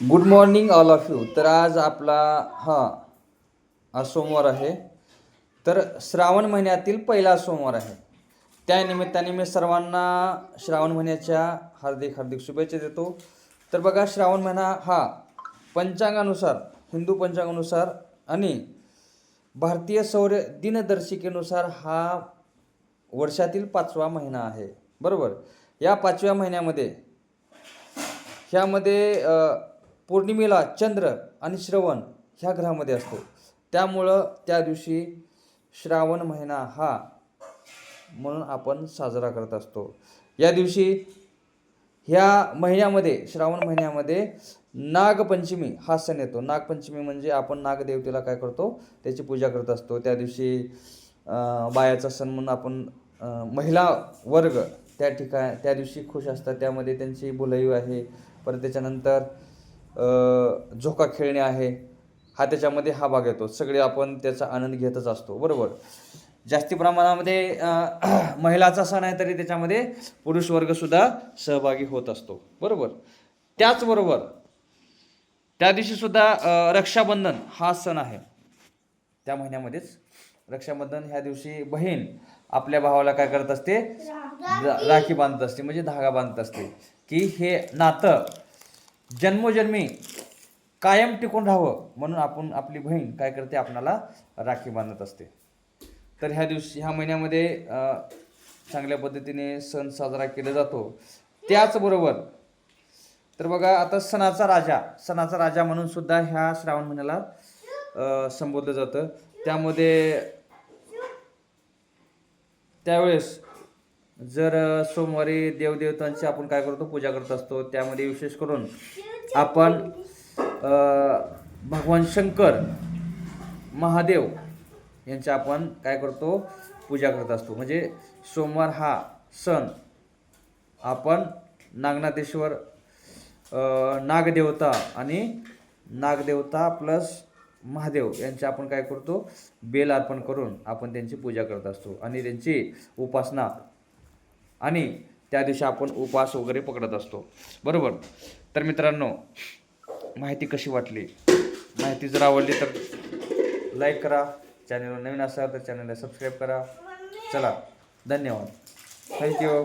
Good morning all of you तर आज आपला हा आज सोमवार आहे. तर श्रावण महिन्यातील पहिला सोमवार आहे. त्यानिमित्ताने मी सर्वांना श्रावण महिन्याच्या हार्दिक हार्दिक शुभेच्छा देतो. तर बघा श्रावण महिना हा पंचांगानुसार हिंदू पंचांगानुसार आणि भारतीय सौर दिनदर्शिकेनुसार हा वर्षातील पाचवा महिना आहे. बरोबर? या पाचव्या महिन्यामध्ये ह्यामध्ये पौर्णिमेला चंद्र आणि श्रवण ह्या ग्रहामध्ये असतो. त्यामुळं त्या दिवशी श्रावण महिना हा म्हणून आपण साजरा करत असतो. या दिवशी ह्या महिन्यामध्ये श्रावण महिन्यामध्ये नागपंचमी हा सण येतो. नागपंचमी म्हणजे आपण नागदेवतेला काय करतो? त्याची पूजा करत असतो. त्या दिवशी बायाचा सण म्हणून आपण महिला वर्ग त्या ठिकाण त्या दिवशी खुश असतात. त्यामध्ये त्यांची भुलई आहे. परत त्याच्यानंतर झोका खेळणे आहे हा त्याच्यामध्ये हा भाग येतो. सगळे आपण त्याचा आनंद घेतच असतो. बरोबर? जास्ती प्रमाणामध्ये महिलाचा सण आहे तरी त्याच्यामध्ये पुरुष वर्गसुद्धा सहभागी होत असतो. बरोबर? त्याचबरोबर त्या दिवशीसुद्धा रक्षाबंधन हा सण आहे. त्या महिन्यामध्येच रक्षाबंधन ह्या दिवशी बहीण आपल्या भावाला काय करत असते? राखी बांधत असते. म्हणजे धागा बांधत असते. की हे नातं जन्मोजन्मी कायम टिकून राहावं म्हणून आपण आपली बहीण काय करते? आपणाला राखी बांधत असते. तर ह्या दिवशी ह्या महिन्यामध्ये चांगल्या पद्धतीने सण साजरा केला जातो. त्याचबरोबर तर बघा आता सणाचा राजा सणाचा राजा म्हणून सुद्धा ह्या श्रावण महिन्याला संबोधलं जातं. त्यामध्ये त्यावेळेस जर सोमवारी देवदेवतांची आपण काय करतो पूजा करत असतो त्यामध्ये विशेष करून आपण भगवान शंकर महादेव यांची आपण काय करतो पूजा करत असतो. म्हणजे सोमवार हा सण आपण नागनाथेश्वर नागदेवता आणि नागदेवता प्लस महादेव यांचे आपण काय करतो बेल अर्पण करून आपण त्यांची पूजा करत असतो. आणि त्यांची उपासना आणि त्या दिवशी आपण उपवास वगैरे पकडत असतो. बरोबर? तर मित्रांनो माहिती कशी वाटली? माहिती जर आवडली तर लाईक करा. चॅनलवर नवीन असाल तर चॅनलला सबस्क्राईब करा. चला धन्यवाद. थँक्यू